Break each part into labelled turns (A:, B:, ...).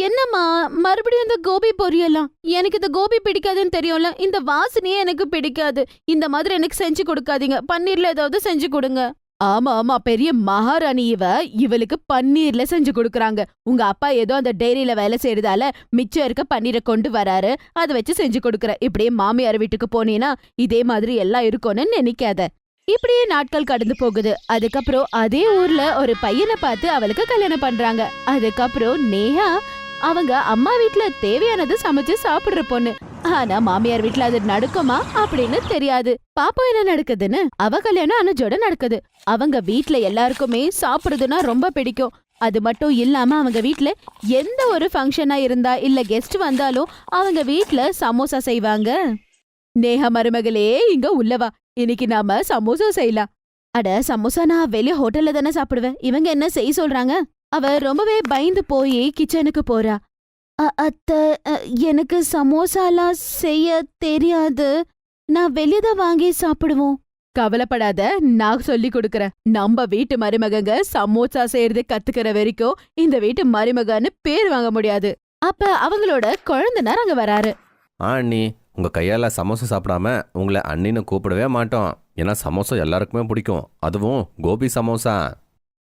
A: என்னம்மா மறுபடியும் இந்த கோபி பொரியலாம்? எனக்கு இந்த கோபி பிடிக்காதுன்னு தெரியும்ல இந்த வாசனையே எனக்கு பிடிக்காது. இந்த மாதிரி எனக்கு செஞ்சு கொடுக்காதீங்க. பன்னீர்ல ஏதாவது செஞ்சு கொடுங்க. ஆமா ஆமா பெரிய மகாராணி இவ இவளுக்கு பன்னீர்ல செஞ்சு கொடுக்கறாங்க. உங்க அப்பா ஏதோ அந்த டெய்ரியில வேலை செய்யறதால மிச்சம் இருக்க பன்னீரை கொண்டு வராரு. அதை வச்சு செஞ்சு கொடுக்கற இப்படியே மாமியார் வீட்டுக்கு போனீன்னா இதே மாதிரி எல்லாம் இருக்கும்னு நினைக்காத. இப்படியே நாட்கள் கடந்து போகுது. அதுக்கப்புறம் அதே ஊர்ல ஒரு பையனை பார்த்து அவளுக்கு கல்யாணம் பண்றாங்க. அதுக்கப்புறம் நேஹா அவங்க அம்மா வீட்ல தேவையானது சமைச்சு சாப்பிடுற பொண்ணு. ஆனா மாமியார் வீட்ல அது நடக்குமா அப்படின்னு தெரியாது. பாப்போம் என்ன நடக்குதுன்னு? அவ கல்யாணம் அனுஜோட நடக்குது. அவங்க வீட்ல எல்லாருக்குமே சாப்பிடுறதுன்னா ரொம்ப பிடிக்கும். அது மட்டும் இல்லாம அவங்க வீட்ல எந்த ஒரு ஃபங்க்ஷனா இருந்தா இல்ல கெஸ்ட் வந்தாலும் அவங்க வீட்ல சமோசா செய்வாங்க. நேஹா மருமகளே இங்க உள்ளவா இன்னைக்கு நாம சமோசா செய்யலாம். அட சமோசா நான் வெளிய ஹோட்டல்ல தானே சாப்பிடுவேன். இவங்க என்ன செய்ய சொல்றாங்க? அவ ரொம்பவே பயந்து போய் கிச்சனுக்கு போறா. அ- அத்தை அ, எனக்கு சமோசாலாம் செய்ய தெரியாது. நான் வெளிய தான் வாங்கி சாப்பிடுவோம். கவலைப்படாத நான் சொல்லி கொடுக்கறேன். நம்ம வீட்டு மருமகங்க சமோசா செய்யறது கத்துக்கிற வரைக்கும் இந்த வீட்டு மருமகன்னு பேர் வாங்க முடியாது. அப்ப அவங்களோட குழந்தைனார் அங்க வராரு.
B: ஆ அண்ணி உங்கள் கையால் சமோசா சாப்பிடாம உங்களை அண்ணின்னு கூப்பிடவே மாட்டோம். ஏன்னா சமோசா எல்லாருக்குமே பிடிக்கும். அதுவும் கோபி சமோசா.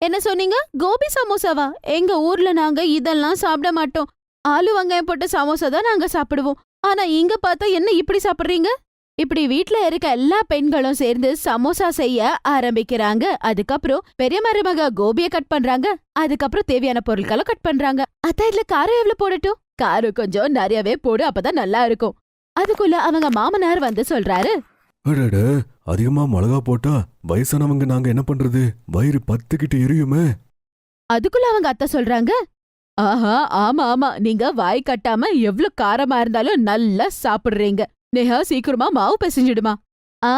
A: என்ன சொன்னீங்க? கோபி சமோசாவா? எங்க ஊர்ல நாங்க இதெல்லாம் சாப்பிட மாட்டோம். ஆலு வெங்காயம் போட்ட சமோசா தான் நாங்க சாப்பிடுவோம். ஆனா இங்க பார்த்தா என்ன இப்படி சாப்பிடுறீங்க? இப்படி வீட்ல இருக்க எல்லா பெண்களும் சேர்ந்து சமோசா செய்ய ஆரம்பிக்கிறாங்க. அதுக்கப்புறம் பெரிய மருமக கோபிய கட் பண்றாங்க. அதுக்கப்புறம் தேவையான பொருட்களை கட் பண்றாங்க. அத்தா இதுல காரம் எவ்வளவு போடட்டும்? காரம் கொஞ்சம் நிறையவே போடு அப்பதான் நல்லா இருக்கும். அதுக்குள்ள அவங்க மாமனார் வந்து சொல்றாரு
C: அடட அதிகமா மிளகா போட்டா வயசானவங்க நாங்க என்ன பண்றது? வயிறு பத்துக்கிட்டு எரியுமே.
A: அதுக்குள்ள அவங்க அத்தை சொல்றாங்க? ஆஹா ஆமா ஆமா. நீங்க வாய் கட்டாம எவ்ளோ காரமா இருந்தாலும் நல்லா சாப்பிடுறீங்க. நேஹா சீக்கிரமா மாவு பிசைஞ்சிடுமா. ஆ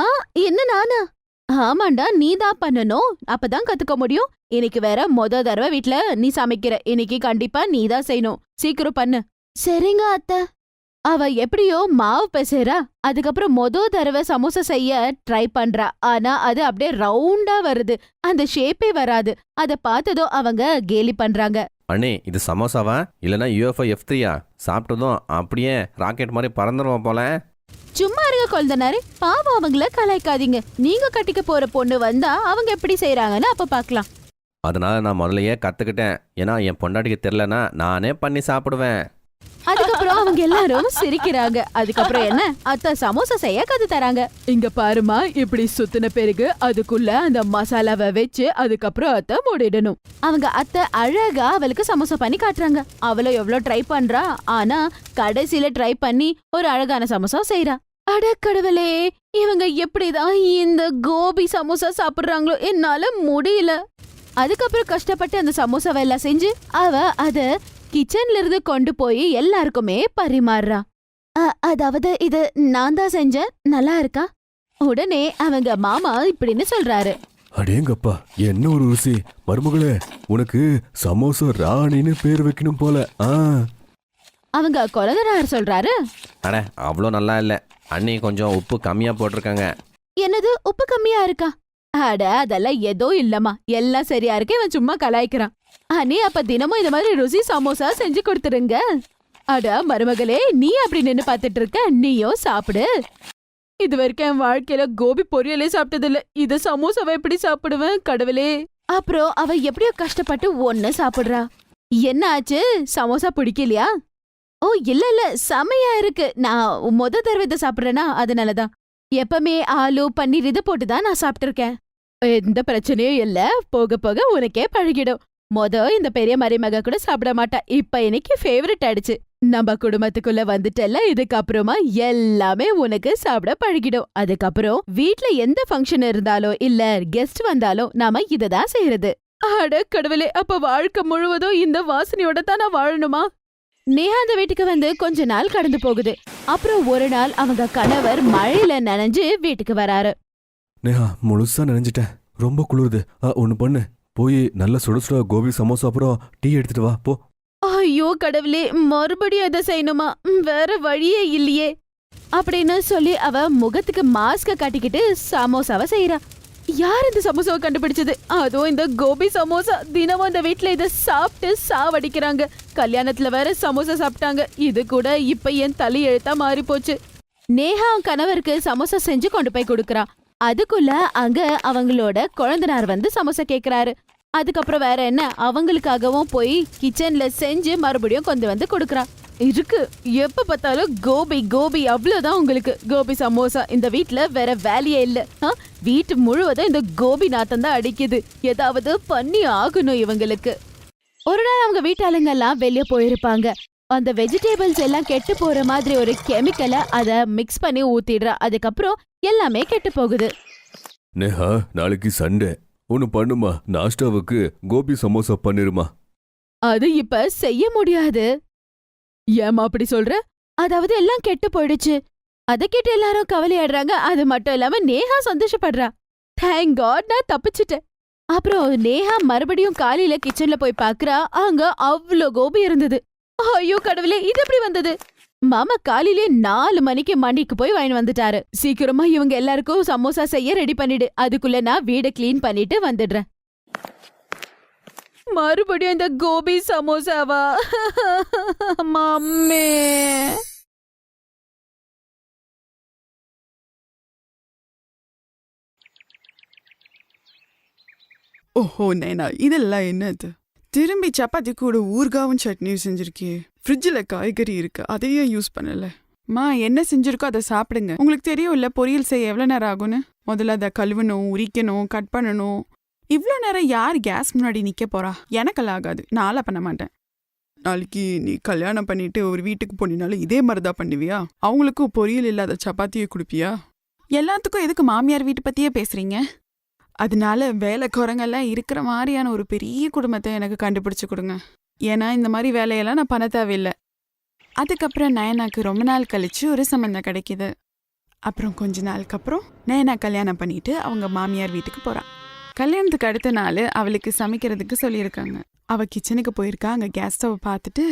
A: என்ன நானா? ஆமாண்டா நீ தான் பண்ணணும். அப்பதான் கத்துக்க முடியும். இன்னைக்கு வேற மொத தடவை வீட்ல நீ சமைக்கிற. இன்னைக்கு கண்டிப்பா நீ தான் செய்யணும். சீக்கிரம் பண்ணு. சரிங்க அத்தை. அவ எப்படியோ மாவு பிசைறா. அதுக்கப்புறம் மொத தடவை சமோசா செய்ய ட்ரை பண்றா. ஆனா அது அப்படியே ரவுண்டா வருது. அந்த ஷேப்பே வராது. அத பார்த்ததும் அவங்க கேலி பண்றாங்க.
B: அண்ணி இது சமோசாவா? இல்லைன்னா யூஎஃப்ஓ எஃப் த்ரீயா சாப்பிட்டதும் அப்படியே ராக்கெட் மாதிரி பறந்துருவோம் போல.
A: சும்மா இருங்க கொழுந்தனாரு. பாவம் அவங்கள கலாய்க்காதீங்க. நீங்க கட்டிக்க போற பொண்ணு வந்தா அவங்க எப்படி செய்றாங்கன்னு அப்ப பார்க்கலாம்.
B: அதனால நான் முதல்லயே கற்றுக்கிட்டேன் ஏன்னா என் பொண்டாட்டிக்கு தெரிலனா நானே பண்ணி சாப்பிடுவேன்.
A: அதுக்கப்புறம் அவங்க எல்லாரும் சிரிக்கிறாங்க. அதுக்கப்புறம் என்ன? அத்தை சமோசா செய்ய கத்து தராங்க. இங்க பாருமா இப்படி சுத்தின பிறகு அதுக்குள்ள அந்த மசாலாவை வச்சு அதுக்கப்புறம் அத்தை மூடிடணும். அவங்க அத்தை அழகா அவளுக்கு சமோசா பண்ணி காட்டுறாங்க. அவளும் எவ்வளவு ட்ரை பண்றா. ஆனா கடைசியில ட்ரை பண்ணி ஒரு அழகான சமோசா செய்றா. அட கடவுளே இவங்க எப்படிதான் இந்த கோபி சமோசா சாப்பிடுறாங்களோ என்னால முடியல. அதுக்கப்புறம் கஷ்டப்பட்டு அந்த சமோசாவை எல்லாம் செஞ்சு அவ அத கிச்சன்ல இருந்து கொண்டு போய் எல்லாருக்குமே பரிமாறுறா. அதாவது இது நான் தான் செஞ்சேன் நல்லா இருக்கா? உடனே அவங்க மாமா இப்படின்னு சொல்றாரு.
C: அடேங்கப்பா என்ன ஒரு ருசி. மருமகளே உனக்கு சமோசா ராணின்னு பேர் வைக்கணும் போல. ஆ.
A: அவங்க கொலதனார் சொல்றாரு.
B: அட அவ்வளோ நல்லா இல்லை. அண்ணி கொஞ்சம் உப்பு கம்மியாக போட்டிருக்காங்க.
A: என்னது உப்பு கம்மியா இருக்கா? அட அதெல்லாம் ஏதோ இல்லம்மா. எல்லாம் சரியா இருக்கு இவன் சும்மா கலாய்க்கிறான். அண்ணே அப்ப தினமும் இந்த மாதிரி ருசி சமோசா செஞ்சு கொடுத்துருங்க. அட மருமகளே நீ அப்படி நின்னு பாத்துட்டு இருக்க நீயும் சாப்பிடு. இது வரைக்கும் என் வாழ்க்கையில கோபி பொரியலே சாப்பிட்டது இல்ல இது சமோசாவை எப்படி சாப்பிடுவேன் கடவுளே? அப்புறம் அவ எப்படியோ கஷ்டப்பட்டு ஒன்னு சாப்பிடுறா. என்ன ஆச்சு? சமோசா பிடிக்கலையா? ஓ இல்ல இல்ல செமையா இருக்கு. நான் முத தடவை இதை சாப்பிடுறேனா? அதனாலதான் எப்பவுமே ஆலு பன்னீர் இதை போட்டு தான் நான் சாப்பிட்டிருக்கேன். எந்த பிரச்சனையும் இல்ல. போக போக உனக்கே பழகிடும். மொத இந்த பெரிய மருமக கூட சாப்பிட மாட்டா. இப்ப இன்னைக்கு ஃபேவரட் ஆயிடுச்சு. நம்ம குடும்பத்துக்குள்ள வந்துட்டல இதுக்கப்புறமா எல்லாமே உனக்கு சாப்பிட பழகிடும். அதுக்கப்புறம் வீட்ல எந்த ஃபங்க்ஷன் இருந்தாலோ இல்ல கெஸ்ட் வந்தாலோ நாம இததான் செய்யறது. அட கடவுளே அப்ப வாழ்க்கை முழுவதும் இந்த வாசனையோட தான் நான் வாழணுமா? நேஹா அந்த வீட்டுக்கு வந்து கொஞ்ச நாள் கடந்து போகுது. அப்புறம் ஒரு நாள் அவங்க கணவர் மழையில நனைஞ்சு வீட்டுக்கு வராரு.
C: நேஹா முழுசா நினைஞ்சிட்டேன். ரொம்ப குளிருது. ஒன்னு ஒண்ணு போய் நல்ல சுட சுட கோபி சமோசா அப்புறம் டீ எடுத்துட்டு வா போ.
A: ஐயோ கடவுளே மறுபடியும் அதை செய்யணுமா? வேற வழியே இல்லையே. அப்படின்னு சொல்லி அவ முகத்துக்கு மாஸ்க கட்டிக்கிட்டு சமோசாவை செய்யறா யார் இந்த சமோசாவை கண்டுபிடிச்சது? அதுவும் இந்த கோபி சமோசா தினமும் இந்த வீட்ல இத சாப்பிட்டு சாவடிக்கிறாங்க. கல்யாணத்துல வேற சமோசா சாப்பிட்டாங்க. இது கூட இப்ப என் தலை எழுத்தா மாறி போச்சு நேஹா கணவருக்கு சமோசா செஞ்சு கொண்டு போய் கொடுக்குறா. அதுக்குள்ள அங்க அவங்களோட குழந்தனார் வந்து சமோசா கேக்குறாரு. அதுக்கப்புறம் வேற என்ன? அவங்களுக்காகவும் போய் கிச்சன்ல செஞ்சு மறுபடியும் கொண்டு வந்து கொடுக்குறான். இருக்கு. எப்ப பார்த்தாலும் கோபி கோபி அவ்வளவுதான் உங்களுக்கு. கோபி சமோசா இந்த வீட்ல வேற வேலையே இல்ல. வீட்டு முழுவதும் இந்த கோபி நாத்தம் தான் அடிக்குது. ஏதாவது பண்ணி ஆகணும் இவங்களுக்கு. ஒரு நாள் அவங்க வீட்டாளுங்க எல்லாம் வெளியே போயிருப்பாங்க. அந்த வெஜிடபிள்ஸ் எல்லாம் கெட்டு போற மாதிரி ஒரு கெமிக்கலை அத மிக்ஸ் பண்ணி ஊத்திடுறா. அதுக்கப்புறம் எல்லாமே கெட்டு போகுது.
C: நேஹா நாளைக்கு சண்டே. ஒன்று பண்ணுமா? நாஷ்டாவுக்கு கோபி சமோசா பண்ணிருமா?
A: அது இப்ப செய்ய முடியாது. ஏமா அப்படி சொல்ற? அதாவது எல்லாம் கெட்டு போயிடுச்சு. அத கேட்டு எல்லாரும் கவலையாடுறாங்க. அது மட்டும் இல்லாம நேஹா சந்தோஷப்படுறா. தேங்க் காட் நான் தப்பிச்சிட்டேன். அப்புறம் நேஹா மறுபடியும் காலையில கிச்சன்ல போய் பாக்குறா. அங்க அவ்ளோ கோபி இருந்தது. ஐயோ கடவுளே இது எப்படி வந்தது? மாமா காலையிலே நாலு மணிக்கு மண்டிக்கு போய் வாங்கி வந்துட்டாரு. சீக்கிரமா இவங்க எல்லாருக்கும் சமோசா செய்ய ரெடி பண்ணிடு. அதுக்குள்ள நான் வீடை க்ளீன் பண்ணிட்டு வந்துடுறேன். மறுபடியும் இந்த கோபி சமோசாவா? மம்மி.
D: ஓஹோ நைனா இதெல்லாம் என்னது? திரும்பி சப்பாத்தி கூட ஊறுகாவும் சட்னியும் செஞ்சிருக்கியே ஃப்ரிட்ஜில் காய்கறி இருக்கு அதையும் யூஸ் பண்ணல. மா என்ன செஞ்சிருக்கோ அதை சாப்பிடுங்க. உங்களுக்கு தெரியும்ல பொரியல் செய்ய எவ்வளோ நேரம் ஆகும்னு? முதல்ல அதை கழுவணும் உரிக்கணும் கட் பண்ணணும். இவ்வளோ நேரம் யார் கேஸ் முன்னாடி நிற்க போறா? எனக்கெல்லாம் ஆகாது. நான்லாம் பண்ண மாட்டேன். நாளைக்கு நீ கல்யாணம் பண்ணிட்டு ஒரு வீட்டுக்கு போனினாலும் இதே மாதிரி தான் பண்ணுவியா? அவங்களுக்கும் பொரியல் இல்லாத சப்பாத்தியை கொடுப்பியா? எல்லாத்துக்கும் எதுக்கு மாமியார் வீட்டை பத்தியே பேசுறீங்க? அதனால வேலை குரங்கெல்லாம் இருக்கிற மாதிரியான ஒரு பெரிய குடும்பத்தை எனக்கு கண்டுபிடிச்சு கொடுங்க. ஏன்னா இந்த மாதிரி வேலையெல்லாம் நான் பண்ண தேவையில்லை. அதுக்கப்புறம் நயனாக்கு ரொம்ப நாள் கழிச்சு ஒரு சம்மந்தம் கிடைக்குது. அப்புறம் கொஞ்ச நாளுக்கு அப்புறம் நயனா கல்யாணம் பண்ணிட்டு அவங்க மாமியார் வீட்டுக்கு போறான் கல்யாணத்துக்கு அடுத்த நாள் அவளுக்கு சமைக்கிறதுக்கு சொல்லியிருக்காங்க. அவ கிச்சனுக்கு போயிருக்கா அங்க கேஸ் ஸ்டவ் பார்த்துட்டு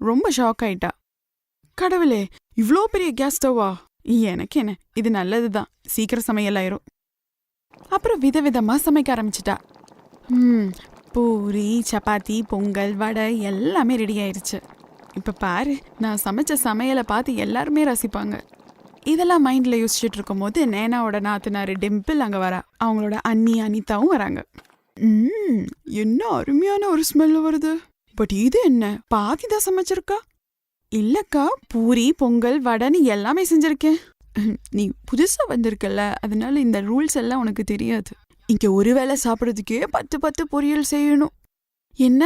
D: ரொம்ப ஷாக் ஆயிட்டா. கடவுளே இவ்ளோ பெரிய கேஸ் ஸ்டவ்வா? எனக்கு என்ன? இது நல்லதுதான். சீக்கிரம் சமையல் ஆயிரும். அப்புறம் விதவிதமாக சமைக்க ஆரம்பிச்சிட்டா. ம் பூரி சப்பாத்தி பொங்கல் வடை எல்லாமே ரெடி ஆயிருச்சு. இப்போ பாரு நான் சமைச்ச சமையலை பார்த்து எல்லாருமே ரசிப்பாங்க. இதெல்லாம் மைண்டில் யோசிச்சுட்டு இருக்கும்போது நேனாவோட நாத்தனார் டிம்பிள் அங்கே வரா. அவங்களோட அண்ணி அனிதாவும் வராங்க. ம் என்ன அருமையான ஒரு ஸ்மெல் வருது. பட் இது என்ன? பாதி தான் சமைச்சிருக்கா? இல்லக்கா பூரி பொங்கல் வடைன்னு எல்லாமே செஞ்சிருக்கேன். நீ புதுசா வந்திருக்கல அதனால இந்த ரூல்ஸ் எல்லாம் உனக்கு தெரியாது. இங்க ஒரு வேளை சாப்பிட்றதுக்கே பத்து பத்து பொரியல் செய்யணும். என்ன?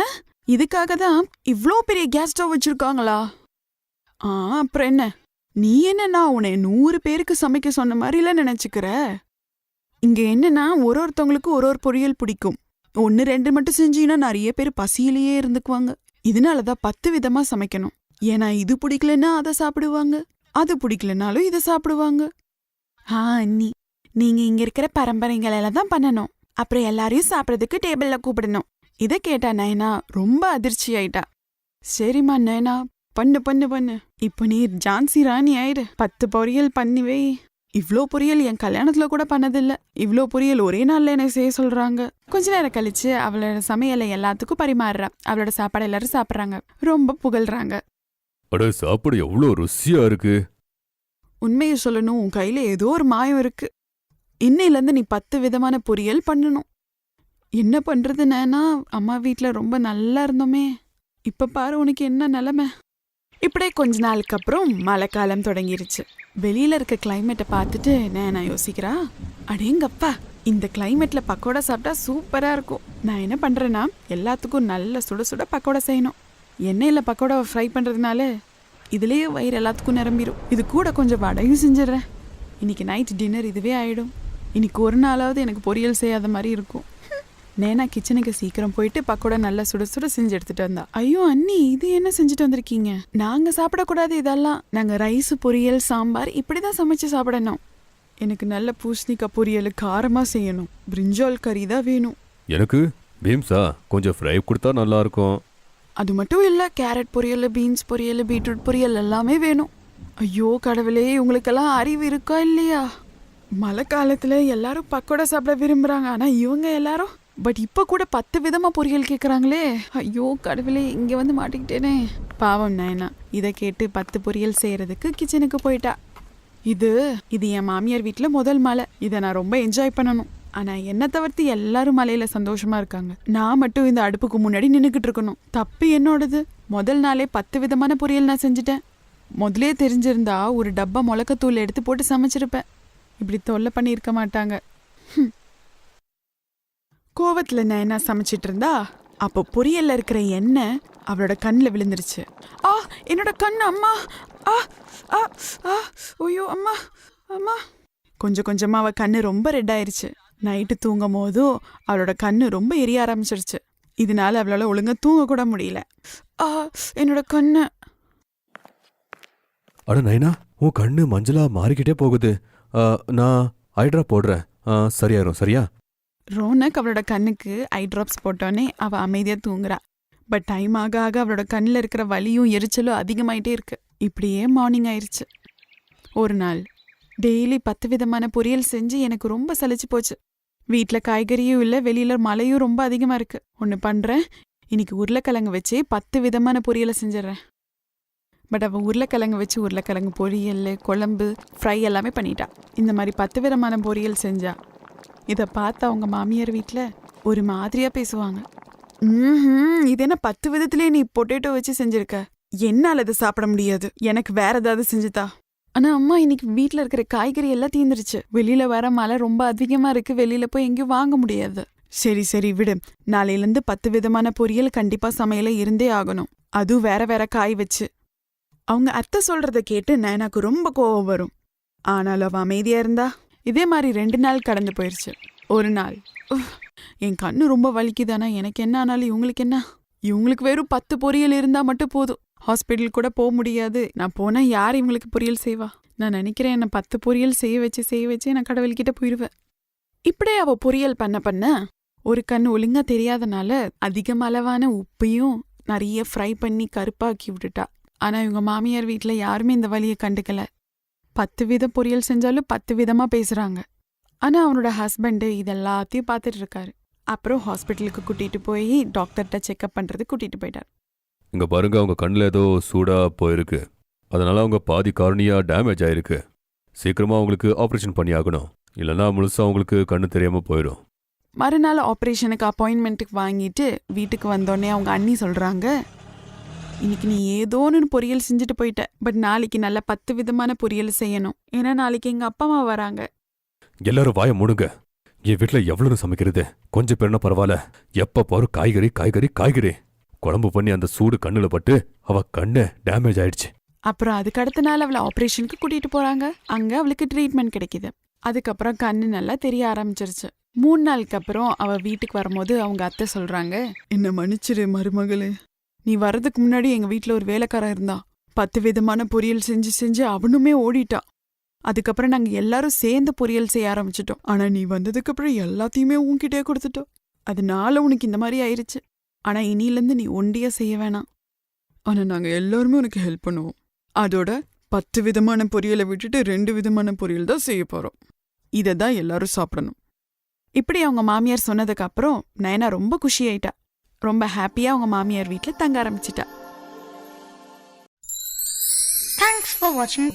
D: இதுக்காக தான் இவ்ளோ பெரிய கேஸ் ஸ்டவ் வச்சிருக்காங்களா? ஆ அப்புறம் என்ன? நீ என்னன்னா உன்னை நூறு பேருக்கு சமைக்க சொன்ன மாதிரில நினச்சிக்கிற? இங்க என்னன்னா ஒரு ஒருத்தவங்களுக்கு ஒரு ஒரு பொரியல் பிடிக்கும். ஒன்னு ரெண்டு மட்டும் செஞ்சீங்கன்னா நிறைய பேர் பசியிலேயே இருந்துக்குவாங்க. இதனால தான் பத்து விதமா சமைக்கணும். ஏன்னா இது பிடிக்கலன்னா அதை சாப்பிடுவாங்க. அது பிடிக்கலனாலும் இதை சாப்பிடுவாங்க. ஆ அண்ணி நீங்க இங்க இருக்கிற பரம்பரைங்களெல்லாம் தான் பண்ணணும். அப்புறம் எல்லாரையும் சாப்பிட்றதுக்கு டேபிள்ல கூப்பிடணும். இதை கேட்டா நயனா ரொம்ப அதிர்ச்சி ஆயிட்டா. சரிம்மா நயனா பண்ணு பண்ணு பண்ணு. இப்போ நீ ஜான்சி ராணி ஆயிடு பத்து பொரியல் பண்ணிவே இவ்வளோ இவ்ளோ பொரியல் என் கல்யாணத்துல கூட பண்ணதில்ல. இவ்ளோ பொரியல் ஒரே நாள்ல என்ன செய்ய சொல்றாங்க. கொஞ்ச நேரம் கழிச்சு அவளோட சமையலை எல்லாத்துக்கும் பரிமாறுறா. அவளோட சாப்பாடு எல்லாரும் சாப்பிடுறாங்க. ரொம்ப புகழ்றாங்க.
C: அட சாப்பாடு எவ்வளோ ருசியா இருக்கு.
D: உண்மையை சொல்லணும் உன் கையில ஏதோ ஒரு மாயம் இருக்கு. இன்னையிலேருந்து நீ பத்து விதமான பொரியல் பண்ணணும். என்ன பண்றது நேனா அம்மா வீட்டில் ரொம்ப நல்லா இருந்தோமே. இப்ப பாரு உனக்கு என்ன நிலைமை? இப்படியே கொஞ்ச நாளுக்கு அப்புறம் மழைக்காலம் தொடங்கிருச்சு. வெளியில இருக்க கிளைமேட்டை பார்த்துட்டு நேனா யோசிக்கிறா? அடேங்கப்பா இந்த கிளைமேட்ல பக்கோடா சாப்பிட்டா சூப்பரா இருக்கும். நான் என்ன பண்றேன்னா எல்லாத்துக்கும் நல்ல சுட சுட பக்கோடா செய்யணும். எண்ணெயில் பக்கோடாவை ஃப்ரை பண்ணுறதுனால இதுலேயே வயிறு எல்லாத்துக்கும் நிரம்பிடும் இது கூட கொஞ்சம் வடையும் செஞ்சிடுறேன். இன்னைக்கு நைட் டின்னர் இதுவே ஆகிடும் இன்னைக்கு ஒரு நாளாவது எனக்கு பொரியல் செய்யாத மாதிரி இருக்கும். நேனா கிச்சனுக்கு சீக்கிரம் போயிட்டு பக்கோடா நல்லா சுட சுட செஞ்சு எடுத்துட்டு வந்தா. ஐயோ அண்ணி இது என்ன செஞ்சுட்டு வந்திருக்கீங்க? நாங்கள் சாப்பிடக்கூடாது இதெல்லாம். நாங்கள் ரைஸ் பொரியல் சாம்பார் இப்படி தான் சமைச்சு சாப்பிடணும். எனக்கு நல்ல பூசணிக்காய் பொரியல் காரமாக செய்யணும். பிரிஞ்சால் கறி தான் வேணும்.
C: எனக்கு பீம்ஸா கொஞ்சம் ஃப்ரை கொடுத்தா நல்லா இருக்கும்.
D: அது மட்டும் இல்லை கேரட் பொரியல் பீன்ஸ் பொரியல் பீட்ரூட் பொரியல் எல்லாமே வேணும். ஐயோ கடவுளே உங்களுக்கெல்லாம் அறிவு இருக்கா இல்லையா? மழை காலத்தில் எல்லாரும் பக்கோடா சாப்பிட விரும்புகிறாங்க ஆனால் இவங்க எல்லாரும் பட் இப்போ கூட பத்து விதமாக பொரியல் கேட்குறாங்களே ஐயோ கடவுளே இங்கே வந்து மாட்டிக்கிட்டேனே. பாவம் நயனா இதை கேட்டு பத்து பொரியல் செய்கிறதுக்கு கிச்சனுக்கு போயிட்டா. இது இது என் மாமியார் வீட்டில் முதல் மலை இதை நான் ரொம்ப என்ஜாய் பண்ணணும். ஆனா என்னை தவிர்த்து எல்லாரும் மலையில சந்தோஷமா இருக்காங்க. நான் மட்டும் இந்த அடுப்புக்கு முன்னாடி நின்னுக்கிட்டு இருக்கணும். தப்பு என்னோடது? முதல் நாளே பத்து விதமான பொரியல் நான் செஞ்சுட்டேன். முதலே தெரிஞ்சிருந்தா ஒரு டப்பா முளக்கத்தூள் எடுத்து போட்டு சமைச்சிருப்பேன். இப்படி தொல்லை பண்ணியிருக்க மாட்டாங்க. ஹம். கோவத்துல நான் என்ன சமைச்சிட்டு இருந்தா அப்போ பொரியல்ல இருக்கிற எண்ணெய் அவளோட கண்ணில் விழுந்துருச்சு. ஆ என்னோட கண் அம்மா! ஆ ஆ ஆ ஐயோ அம்மா அம்மா! கொஞ்சம் கொஞ்சமாக அவள் கண்ணு ரொம்ப ரெட் ஆயிருச்சு. நைட்டு தூங்கும் போதும் அவளோட கண்ணு ரொம்ப எரிய ஆரம்பிச்சிருச்சு. இதனால அவளால ஒழுங்கா தூங்க கூட முடியல. ஆ என்னோட கண்ணு.
C: அட நைனா உன் கண்ணு மஞ்சளா மாறிக்கிட்டே போகுது. ஆ, நான் ஐட்ரா போடுறேன். ஆ, சரியாயிரும் சரியா?
D: ரோனக் அவளோட கண்ணுக்கு ஐ ட்ராப்ஸ் போட்டோன்னே அவ அமைதியா தூங்குறா. பட் டைம் ஆக ஆக அவளோட கண்ணில் இருக்கிற வலியும் எரிச்சலும் அதிகமாயிட்டே இருக்கு. இப்படியே மார்னிங் ஆயிருச்சு. ஒரு நாள் டெய்லி பத்து விதமான பொரியல் செஞ்சு எனக்கு ரொம்ப சலிச்சு போச்சு. வீட்டில் காய்கறியும் இல்லை வெளியில மழையும் ரொம்ப அதிகமா இருக்கு. ஒன்று பண்றேன். இன்னைக்கு உருளைக்கிழங்கு வச்சு பத்து விதமான பொரியலை செஞ்சிடறேன். பட் அவள் உருளைக்கிழங்கு வச்சு உருளைக்கிழங்கு பொரியல் குழம்பு ஃப்ரை எல்லாமே பண்ணிட்டா. இந்த மாதிரி பத்து விதமான பொரியல் செஞ்சா. இதை பார்த்து அவங்க மாமியார் வீட்டில் ஒரு மாதிரியா பேசுவாங்க. ம்ஹும், இது என்ன பத்து விதத்திலே நீ பொட்டேட்டோ வச்சு செஞ்சிருக்க? என்னால் அதை சாப்பிட முடியாது. எனக்கு வேற ஏதாவது செஞ்சுதா? ஆனா அம்மா இன்னைக்கு வீட்ல இருக்கிற காய்கறி எல்லாம் தீந்துருச்சு. வெளியில வர மழை ரொம்ப அதிகமா இருக்கு. வெளியில போய் எங்கேயும் வாங்க முடியாது. சரி சரி விடு. நாளையில இருந்து பத்து விதமான பொரியல் கண்டிப்பா சமையல இருந்தே ஆகணும். அதுவும் வேற வேற காய் வச்சு. அவங்க அத்தை சொல்றத கேட்டு எனக்கு ரொம்ப கோவம் வரும். ஆனாலும் அவ அமைதியா இருந்தா? இதே மாதிரி ரெண்டு நாள் கடந்து போயிருச்சு. ஒரு நாள். என் கண்ணு ரொம்ப வலிக்குதானா எனக்கு என்ன ஆனாலும் இவங்களுக்கு என்ன? இவங்களுக்கு வெறும் பத்து பொரியல் இருந்தா மட்டும் போதும். ஹாஸ்பிட்டல் கூட போக முடியாது. நான் போனா யார் இவங்களுக்கு பொரியல் செய்வா? நான் நினைக்கிறேன் என்ன பத்து பொரியல் செய்ய வச்சு செய்ய வச்சு நான் கடவுள்கிட்ட போயிடுவேன் இப்படியே அவ பொரியல் பண்ண பண்ண ஒரு கண் ஒழுங்கா தெரியாதனால அதிகம் அளவான உப்பையும் நிறைய ஃப்ரை பண்ணி கருப்பாக்கி விட்டுட்டா. ஆனா இவங்க மாமியார் வீட்டில் யாருமே இந்த வழியை கண்டுக்கல. பத்து வித பொரியல் செஞ்சாலும் பத்து விதமா பேசுறாங்க. ஆனா அவனோட ஹஸ்பண்ட் இதெல்லாத்தையும் பார்த்துட்டு இருக்காரு. அப்புறம் ஹாஸ்பிட்டலுக்கு கூட்டிட்டு போய் டாக்டர்கிட்ட செக்அப் பண்றது கூட்டிட்டு போயிட்டார்.
C: இங்க பாருங்க அவங்க கண்ணில் ஏதோ சூடா போயிருக்கு. அதனால அவங்க பாதி கார்னியா டேமேஜ் ஆயிருக்கு. சீக்கிரமா அவங்களுக்கு ஆப்ரேஷன் பண்ணி ஆகணும். இல்லைன்னா முழுசா அவங்களுக்கு கண்ணு தெரியாம போயிடும்
D: மறுநாள் ஆப்ரேஷனுக்கு அப்பாயின்மெண்ட்டுக்கு வாங்கிட்டு வீட்டுக்கு வந்தோடனே அவங்க அண்ணி சொல்றாங்க இன்னைக்கு நீ ஏதோன்னு பொரியல் செஞ்சுட்டு போயிட்ட. பட் நாளைக்கு நல்ல பத்து விதமான பொரியல் செய்யணும். ஏன்னா நாளைக்கு எங்க அப்பா அம்மா வராங்க.
C: எல்லாரும் வாய மூடுங்க. என் வீட்ல எவ்வளவு சமைக்கிறது? கொஞ்சம் பேர்னா பரவாயில்ல. எப்ப பாரு காய்கறி காய்கறி காய்கறி. குழம்பு பண்ணி அந்த சூடு கண்ணுல பட்டு அவ கண்ணு டேமேஜ் ஆயிடுச்சு.
D: அப்புறம் அதுக்கு அடுத்த நாள் அவளை ஆப்ரேஷனுக்கு கூட்டிட்டு போறாங்க. அங்க அவளுக்கு ட்ரீட்மெண்ட் கிடைக்குது. அதுக்கப்புறம் கண்ணு நல்லா தெரிய ஆரம்பிச்சிருச்சு. மூணு நாளுக்கு அப்புறம் அவ வீட்டுக்கு வரும்போது அவங்க அத்தை சொல்றாங்க என்ன மன்னிச்சிரு மருமகளே. நீ வர்றதுக்கு முன்னாடி எங்க வீட்டுல ஒரு வேலைக்காரன் இருந்தான் பத்து விதமான பொரியல் செஞ்சு செஞ்சு அவனுமே ஓடிட்டான் அதுக்கப்புறம் நாங்க எல்லாரும் சேர்ந்து பொரியல் செய்ய ஆரம்பிச்சிட்டோம். ஆனா நீ வந்ததுக்கு அப்புறம் எல்லாத்தையுமே உன்கிட்டயே கொடுத்துட்டோம். அதனால உனக்கு இந்த மாதிரி ஆயிருச்சு. ஆனா இனியிலேருந்து நீ ஒண்டியா செய்ய வேணாம். ஆனா நாங்க எல்லாருமே உனக்கு ஹெல்ப் பண்ணுவோம். அதோட பத்து விதமான பொரியலை விட்டுட்டு ரெண்டு விதமான பொரியல் தான் செய்ய போறோம். இதை தான் எல்லாரும் சாப்பிடணும். இப்படி அவங்க மாமியார் சொன்னதுக்கு அப்புறம் நயனா ரொம்ப குஷி ஆயிட்டா ரொம்ப ஹாப்பியா அவங்க மாமியார் வீட்டில் தங்க ஆரம்பிச்சிட்டா.
E: தேங்க்ஸ் ஃபார் வாட்சிங்